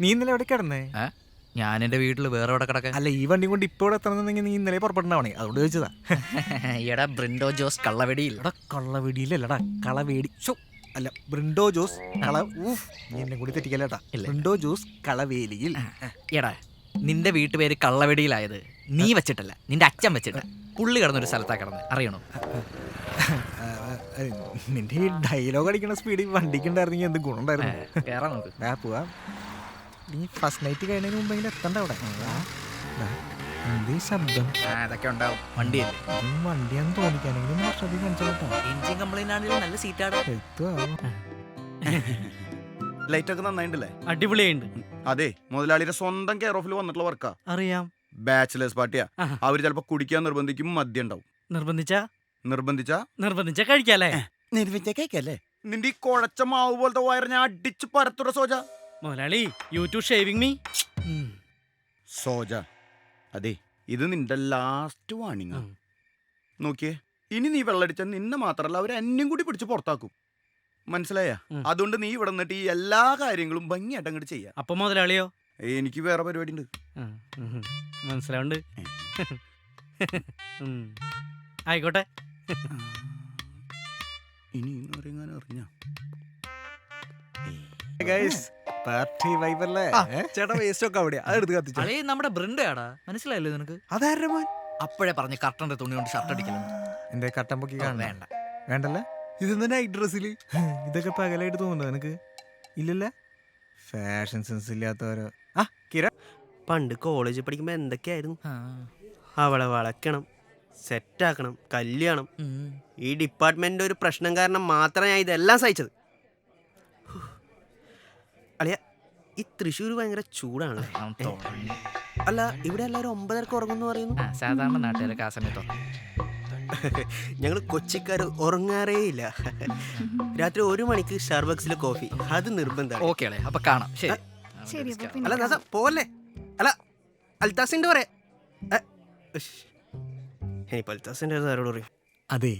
നീ ഇന്നലെ എവിടെ കിടന്നേ? ഞാൻ എന്റെ വീട്ടിൽ വേറെ എവിടെ കിടക്കാൻ? അല്ല ഈ വണ്ടി കൊണ്ട് ഇപ്പോൾ ഇവിടെ എത്തണമെന്നുണ്ടെങ്കിൽ നീ ഇന്നലെ പുറപ്പെടണവണേ അതുകൊണ്ട് ചോദിച്ചതാ. എടാ ബ്രിൻഡോ ജോസ് കള്ളവെടിയിൽ. എടാ കള്ളവെടിയിലല്ലടാ കളവേടി. ഷോ അല്ല ബ്രിൻഡോ ജോസ് കള ഊഫ് നീ എന്നെ കൂടി തെറ്റിക്കല്ലേട്ടാ ഇല്ല. ബ്രിൻഡോ ജോസ് കളവേലിയിൽ. എടാ നിന്റെ വീട്ടുപേര് കള്ളവെടിയിലായത് നീ വെച്ചിട്ടല്ല നിന്റെ അച്ഛൻ വെച്ചിട്ട്. പുള്ളി കിടന്നൊരു സ്ഥലത്താ കിടന്ന് അറിയണോ? ആ, ആ, നിന്റെ ഈ ഡയലോഗ് അടിക്കുന്ന സ്പീഡിൽ വണ്ടിക്ക് ഉണ്ടായിരുന്നെങ്കിൽ എന്ത് ഗുണം ഉണ്ടായിരുന്നു. കേറാൻ നോക്ക് ദാ പോവാ. നീ ഫസ്റ്റ് നൈറ്റ് കഴിഞ്ഞതിന് മുമ്പെങ്കിലും എത്തണ്ട അവിടെ? എന്ത് ശബ്ദം? ആ അതൊക്കെ ഉണ്ടാവും. വണ്ടിയല്ലേ? ഇത് വണ്ടിയാന്ന് തോന്നിക്കാനെങ്കിലും വർഷത്തിൽ കാണിച്ചോട്ടോ എഞ്ചിൻ കംപ്ലൈന്റ് ആണെങ്കിലും നല്ല സീറ്റാണ് എത്തുവാ ലൈറ്റ് ഒക്കെ നന്നായിണ്ടല്ലേ അടിപൊളിയുണ്ട് അതെ മുതലാളിയുടെ സ്വന്തം കെയർ ഓഫിൽ വന്നിട്ടുള്ള വർക്കാ അറിയാം. ബാച്ചിലേഴ്സ് പാർട്ടിയാ. അവർ ചിലപ്പോ കുടിക്കാൻ നിർബന്ധിക്കും മദ്യം ഉണ്ടാവും. നിർബന്ധിച്ച? നിർബന്ധിച്ച? നിർബന്ധിച്ച കഴിക്കാല്ലേ? നിന്റെ ഈ കുഴച്ച മാവ് പോലത്തെ വയർ ഞാൻ അടിച്ച് പരത്തുട സോജ. മുതലാളി YouTube to shaving me Soja അതെ ഇത് നിന്റെ ലാസ്റ്റ് വാണിംഗ് നോക്കിയേ ഇനി നീ വെള്ളടിച്ച നിന്നെ മാത്രല്ല അവർ എന്നെയും കൂടി പിടിച്ച് പുറത്താക്കും. മനസ്സിലായ? അതുകൊണ്ട് നീ ഇവിടെ നിന്നിട്ട് ഈ എല്ലാ കാര്യങ്ങളും ഭംഗിയായിട്ട് അങ്ങോട്ട് ചെയ്യാം. അപ്പൊ മുതലാളിയോ? എനിക്ക് വേറെ പരിപാടി ഉണ്ട് മനസ്സിലാവുണ്ട്. ആയിക്കോട്ടെ. ഇനി അറിഞ്ഞ? പാർട്ടി വൈബല്ലേ? ചേട്ടാ വേസ്റ്റ് ഒക്കെ അവിടെയാ. അതെടുത്ത് കത്തിച്ചു. അളേ നമ്മുടെ ബ്രിൻഡോയാടാ മനസ്സിലായല്ലോ നിനക്ക്? അതാരുടെ മോൻ? അപ്പോഴേ പറഞ്ഞ് കർട്ടന്റെ തുണി കൊണ്ട് ഷർട്ട് അടിക്കണം എന്റെ കട്ടൻ പൊക്കി കാണണ്ട വേണ്ട. വേണ്ടല്ലേ? ഇതെന്താ നൈറ്റ് ഡ്രസ്സിൽ ഇതൊക്കെ പകലായിട്ട് തോന്നുന്നുണ്ടോ നിനക്ക്? ഇല്ലല്ല? ഫാഷൻ സെൻസ് ഇല്ലാത്തവരോ? ആ കിര. പണ്ട് കോളേജിൽ പഠിക്കുമ്പോൾ എന്തൊക്കെയായിരുന്നു? ആ, അവളെ സെറ്റ് സെറ്റാക്കണം കല്യാണം. ഈ ഡിപ്പാർട്ട്മെന്റിന്റെ ഒരു പ്രശ്നം കാരണം മാത്രമേ ഞാൻ ഇതെല്ലാം സഹിച്ചത് ഹൂ. അളിയ ഈ തൃശ്ശൂർ ഭയങ്കര ചൂടാണ്. അല്ല ഇവിടെ എല്ലാവരും ഒമ്പതരക്ക് ഉറങ്ങുന്നു പറയുന്നു? ആ, സാധാരണ നാട്ടുകാരൊക്കെ ആ സമയത്തോ. ഞങ്ങൾ കൊച്ചിക്കാർ ഉറങ്ങാറേ ഇല്ല രാത്രി ഒരു മണിക്ക് സ്റ്റാർബക്സിലെ കോഫി. അത് നിർബന്ധമാണ്. ഓക്കെ അല്ലേ അപ്പൊ കാണാം. ശരി. അല്ല ദാസ പോവല്ലേ? അല്ല അൽത്താസിന്റെ പറയാ ഇനിയിപ്പോ അൽത്താസിന്റെ ആരോട് പറയും? അതെ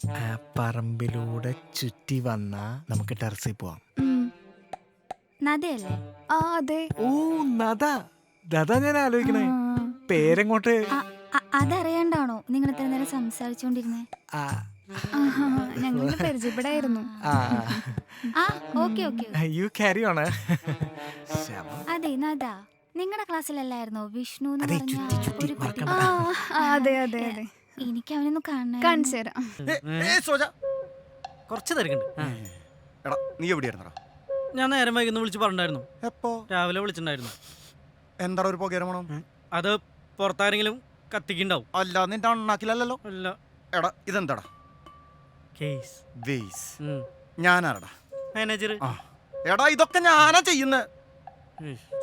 ആ പറമ്പിലൂടെ ചുറ്റി വന്നാ നമുക്ക് ടെറസിൽ പോവാം. നദയല്ലേ? ആ അതെ. ഓ നദ. നദ ഞാൻ ആലോചിക്കണേ. പേരെങ്ങോട്ട്? ആ, അ- അതറിയാണ്ടാണോ നിങ്ങൾ ഇത്ര നേരം സംസാരിച്ചോണ്ടിരുന്നേ? ആ. ആഹാ, ഞങ്ങൾക്ക് പരിചയപ്പെടായിരുന്നു. ആ. ആ okay okay you carry on അതെ നദ. നിങ്ങളുടെ ക്ലാസ്സിലല്ലായിരുന്നോ? വിഷ്ണു എന്ന് അതെ, പറഞ്ഞ ചുറ്റി, ചുറ്റി, ഒരു കുട്ടി. മറക്കാൻ ആ ആ, അതെ അതെ അതെ. എനിക്ക് അവനൊന്ന് കാണാൻ കാണിച്ചു തരാം. സോജ. കുറച്ച് തിരക്കുണ്ട്. എടാ നീ എവിടെയായിരുന്നടാ? ഞാൻ നേരം വൈകുന്നു വിളിച്ച് പറഞ്ഞിട്ടുണ്ടായിരുന്നു. എപ്പോ? രാവിലെ വിളിച്ചിട്ടുണ്ടായിരുന്നു. എന്താ ഒരു പുകയരമണം അത് പുറത്താരെങ്കിലും കത്തിക്കുണ്ടാവും. അല്ല നിന്റെ അണ്ണാക്കിലല്ലോ അല്ല. എടാ ഇതെന്താടാ? കേസ്. വേസ് ഞാനാരടാ? മാനേജർ. എടാ ഇതൊക്കെ ഞാനാ ചെയ്യുന്നത്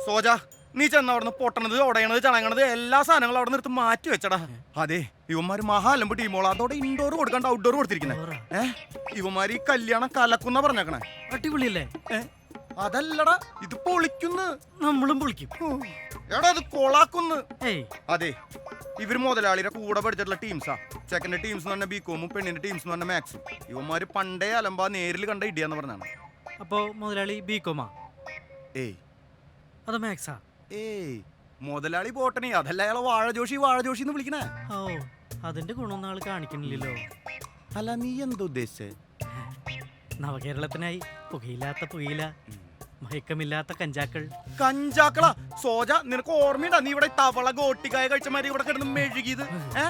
സോജ നീ ചെന്ന അവിടെ നിന്ന് പൊട്ടണത് ഉടയണത് ചണങ്ങണത് എല്ലാ സാധനങ്ങളും അവിടെ നിർത്ത് മാറ്റി വെച്ചടാ. അതെ ഇവന്മാര് മഹാലമ്പ് ടീമോള അതോടെ ഇൻഡോർ കൊടുക്കാണ്ട് ഔട്ട്ഡോർ കൊടുത്തിരിക്കുന്നത് ഏ? ഇവന്മാര് ഈ കല്യാണം കലക്കുന്ന പറഞ്ഞേക്കണേ. അടിപൊളിയല്ലേ? ഏ? അതല്ലടാ ഇത് പൊളിക്കുന്ന് നമ്മളും പൊളിക്കും. എടാ അത് കൊളാക്കുന്ന്. അതെ ഇവർ മുതലാളിയുടെ കൂടെ പഠിച്ചിട്ടുള്ള ടീംസാ ചെക്കന്റെ ടീംസ് എന്ന് പറഞ്ഞ ബികോമും പെണ്ണിന്റെ ടീംസ് എന്ന് പറഞ്ഞ മാക്സും ഇവന്മാര് പണ്ടേ അലമ്പാ നേരിൽ കണ്ട ഇടിയാന്ന് പറഞ്ഞാണ് അപ്പോ മുതലാളി ബികോമാ ഏയ്. അത് മാക്സാ ഏയ്. മുതലാളി പോട്ടണി അതല്ല അയാളെ വാഴജോഷി വാഴജോഷി എന്ന് വിളിക്കണേ. ഓ അതിന്റെ ഗുണമൊന്നും ആൾ കാണിക്കണില്ലല്ലോ. അല്ല നീ എന്താ ഉദ്ദേശിച്ചേ നവകേരളത്തിനായി പുകയില്ലാത്ത പുകയില. മയക്കമില്ലാത്ത കഞ്ചാക്കൾ. കഞ്ചാക്കളാ. സോജ നിനക്ക് ഓർമ്മയുണ്ടാ? നീ ഇവിടെ തവള ഗോട്ടിക്കായ കഴിച്ചമാരി ഇവിടെ കിടന്ന് മെഴുകിയത്? ഏ?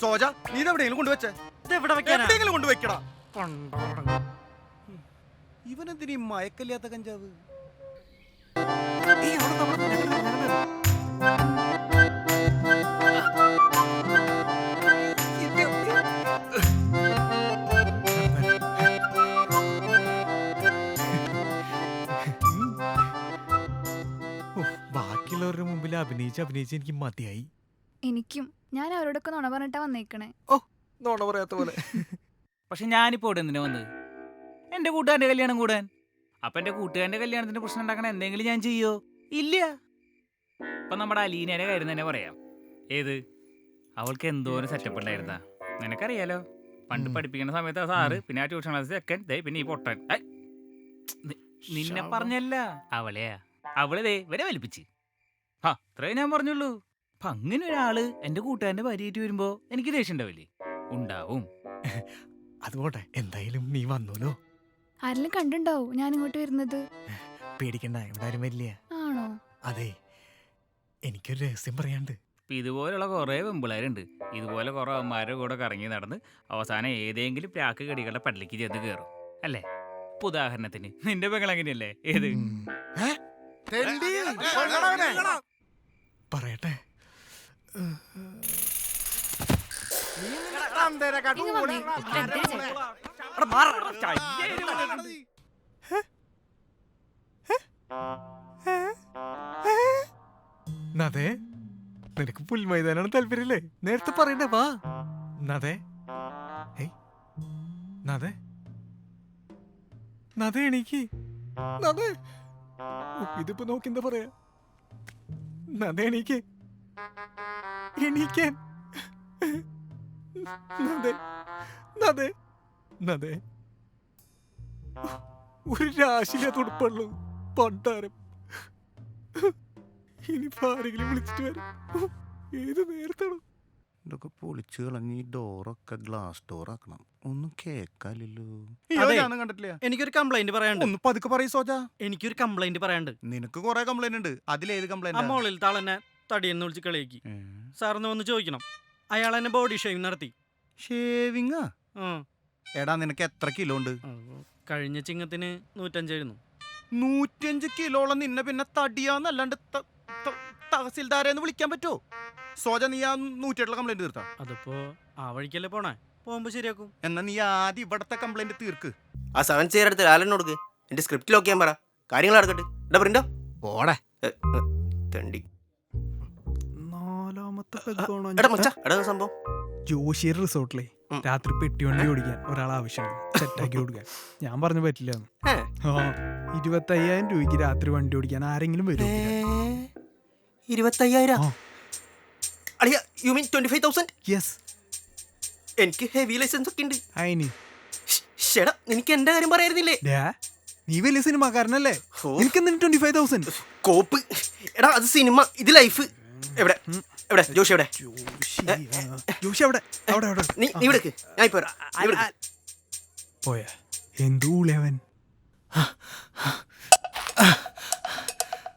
സോജ നീ ഇത് എവിടെയെങ്കിലും കൊണ്ടുവച്ചേ ഇത് എവിടെ വെക്കാനാ? എവിടെയെങ്കിലും കൊണ്ടുവയ്ക്കടാ. ഇവനെന്തിനീ മയക്കല്ലാത്ത കഞ്ചാവ്? ബാക്കിയുള്ളവരുടെ മുമ്പിൽ അഭിനയിച്ച് അഭിനയിച്ച് എനിക്ക് മതിയായി. എനിക്കും. ഞാൻ അവരോടൊക്കെ നുണ പറഞ്ഞിട്ടാ വന്നേക്കണേ. ഓ നോണ പറയാത്ത പോലെ. പക്ഷെ ഞാനിപ്പോ ഇവിടെ എന്തിനാ വന്നത്? എന്റെ കൂട്ടുകാരന്റെ കല്യാണം കൂടാൻ. അപ്പൊ എന്റെ കൂട്ടുകാരന്റെ കല്യാണത്തിന്റെ പ്രശ്നം ഉണ്ടാക്കണ എന്തെങ്കിലും ഞാൻ ചെയ്യോ? ഇല്ല. ഇപ്പൊ നമ്മുടെ അലീനയുടെ കാര്യം തന്നെ പറയാം. ഏത്? അവൾക്ക് എന്തോരം സെറ്റപ്പ് ഉണ്ടായിരുന്നാ? നിനക്കറിയാലോ? പണ്ട് ഉം. പഠിപ്പിക്കുന്ന സമയത്ത് ആ സാറ് പിന്നെ ആ ട്യൂഷൻ ക്ലാസ് സെക്കൻഡ് ദേ പിന്നെ ഈ പൊട്ടൻ. ഐ, നി- നിന്നെ പറഞ്ഞല്ല. അവളെയാ. അവളെ ദേ വരെ വലിപ്പിച്ച്. ആ അത്രേ ഞാൻ പറഞ്ഞുള്ളൂ. അപ്പൊ അങ്ങനെ ഒരാൾ എന്റെ കൂട്ടുകാരന്റെ ഭാര്യയായിട്ട് വരുമ്പോ എനിക്ക് ദേഷ്യം ഉണ്ടാവില്ലേ ഉണ്ടാവും അതുപോട്ടെ എന്തായാലും നീ വന്നോലോ. ആരെങ്കിലും കണ്ടുണ്ടാവും? ഞാൻ ഇങ്ങോട്ട് വരുന്നത്. പേടിക്കണ്ട ഇവിടെ ആരും വരില്ല. ആണോ? അതെ എനിക്കൊരു രഹസ്യം പറയാണ്ട് ഇപ്പൊ ഇതുപോലുള്ള കുറെ പെമ്പിളാരുണ്ട് ഇതുപോലെ കുറെ അമ്മമാരുടെ കൂടെ കറങ്ങി നടന്ന് അവസാനം ഏതെങ്കിലും പ്രാക്ക് കടികളുടെ പള്ളിക്ക് ചെന്ന് കയറും അല്ലേ? ഇപ്പൊ ഉദാഹരണത്തിന് നിന്റെ പെങ്ങൾ അങ്ങനെയല്ലേ ഏത്? ഉം. പറയട്ടെ. നദേ നിനക്ക് പുൽമൈതാനാണ് താല്പര്യല്ലേ? നേരത്തെ പറയണ്ടേ വാ. നദേ. ഏയ് നദേ. നദേ എണീക്ക്. നദേ. ഓ, ഇതിപ്പോ നോക്കി എന്താ പറയാ? നദേ എണീക്ക്. എണീക്കാൻ. ഒരു രാശിയില്ലാത്ത ഉടുപ്പുള്ളൂ. പണ്ടാരം. ഇനി ആരെങ്കിലും വിളിച്ചിട്ട് വരും. ഏത് നേരത്താണ്? ഇതൊക്കെ പൊളിച്ചു കളഞ്ഞ് ഈ ഡോറൊക്കെ ഗ്ലാസ് ഡോർ ആക്കണം. ഒന്നും കേക്കാലില്ലോ അതെ. ഞാനും കണ്ടിട്ടില്ല. എനിക്കൊരു കംപ്ലൈന്റ് പറയാണ്ട് ഒന്ന് പതുക്കെ പറയും സോജ. എനിക്കൊരു കംപ്ലൈന്റ് പറയാനുണ്ട്. നിനക്ക് കൊറേ കംപ്ലൈന്റ് ഉണ്ട്. അതിലേത് ആ കംപ്ലൈന്റ് മോളിൽ താളെന്നെ തടിയെന്ന് വിളിച്ച് കളിയാക്കി. സാറിന് വന്ന് ചോദിക്കണം. അയാൾ എന്നെ ബോഡി ഷേവിങ് നടത്തി. ഷേവിങ്ങാ ഉം. എടാ നിനക്ക് എത്ര കിലോ ഉണ്ട്? കഴിഞ്ഞ ചിങ്ങത്തിന് നൂറ്റഞ്ചായിരുന്നു. നൂറ്റഞ്ച് കിലോളം നിന്നെ പിന്നെ തടിയാന്നല്ലാണ്ട് ത- ത- തഹസിൽദാരെന്ന് വിളിക്കാൻ പറ്റുമോ സോജ നീ ആ നൂറ്റിയെട്ടിലെ കംപ്ലൈന്റ് തീർത്താ? അതിപ്പോ ആ വഴിക്കല്ലേ പോണേ? പോകുമ്പോ ശരിയാക്കും. എന്നാ നീ ആദ്യം ഇവിടത്തെ കംപ്ലൈന്റ് തീർക്ക്. ആ സെവൻ സിയർ എടുത്ത് ലാലൻ കൊടുക്ക്. എന്റെ സ്ക്രിപ്റ്റിൽ ഒക്കെ ഞാൻ പറ. കാര്യങ്ങൾ നടക്കട്ടെ. എടാ പ്രിന്റോ പോടേ. തണ്ടി. നാലാമത്തെ എടാ മച്ചാ എടാ സംഭവം. ജോഷിയർ റിസോർട്ടിലെ രാത്രി പെട്ടി വണ്ടി ഓടിക്കാൻ ഒരാൾ ആവശ്യമുണ്ട്. സെറ്റാക്കി കൊടുക്കാൻ. ഞാൻ പറഞ്ഞു പറ്റില്ല ഇരുപത്തയ്യായിരം രൂപയ്ക്ക് രാത്രി വണ്ടി ഓടിക്കാൻ ആരെങ്കിലും വരും. ഇരുപത്തയ്യായിരം? ആ. അളിയ you mean twenty five thousand yes എനിക്ക് ഹെവി ലൈസൻസ് ഒക്കെ ഉണ്ട്. അയിനി. ഷെടാ എനിക്ക് എന്റെ കാര്യം പറയായിരുന്നില്ലേ? നീ വലിയ സിനിമാക്കാരനല്ലേ? എന്തിനു ട്വന്റി ഫൈവ് തൗസൻഡ് കോപ്പ്. എടാ അത് സിനിമ ഇത് ലൈഫ് എവിടെ? എവിടെ? ജോഷി എവിടെ? ജോഷി എവിടെ? അവിടെ അവിടെ നീ നീ ഞാൻ ഇപ്പൊ. പോയ. എന്തൂലവൻ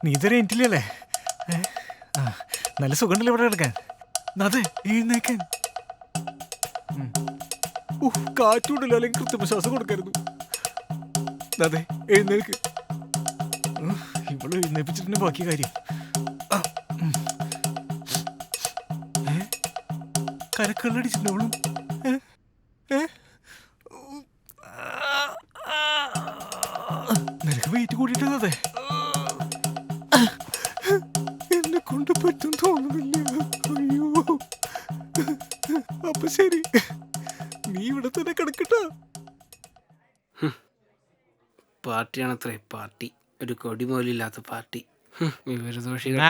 നീ ഇതുവരെ എനിക്കില്ലല്ലേ നല്ല സുഖമുണ്ടല്ലോ ഇവിടെ കിടക്കാൻ. അതെ എഴുന്നേക്കാൻ കൊടുക്കരുത്. അതെ എഴുന്നേൽക്ക്. ഇവൾ എഴുന്നേപ്പിച്ചിട്ടുണ്ട് ബാക്കി കാര്യം? കരക്കള്ളടിച്ചിട്ടുണ്ടവളും നിനക്ക് വെയിറ്റ് കൂടിയിട്ടതെ എന്നെ കൊണ്ട് പറ്റും ശരി. നീ ഇവിടെ തന്നെ കിടക്കട്ടോ. പാർട്ടിയാണത്രേ പാർട്ടി. ഒരു കൊടി പോലില്ലാത്ത പാർട്ടി വിവരദോഷികൾ.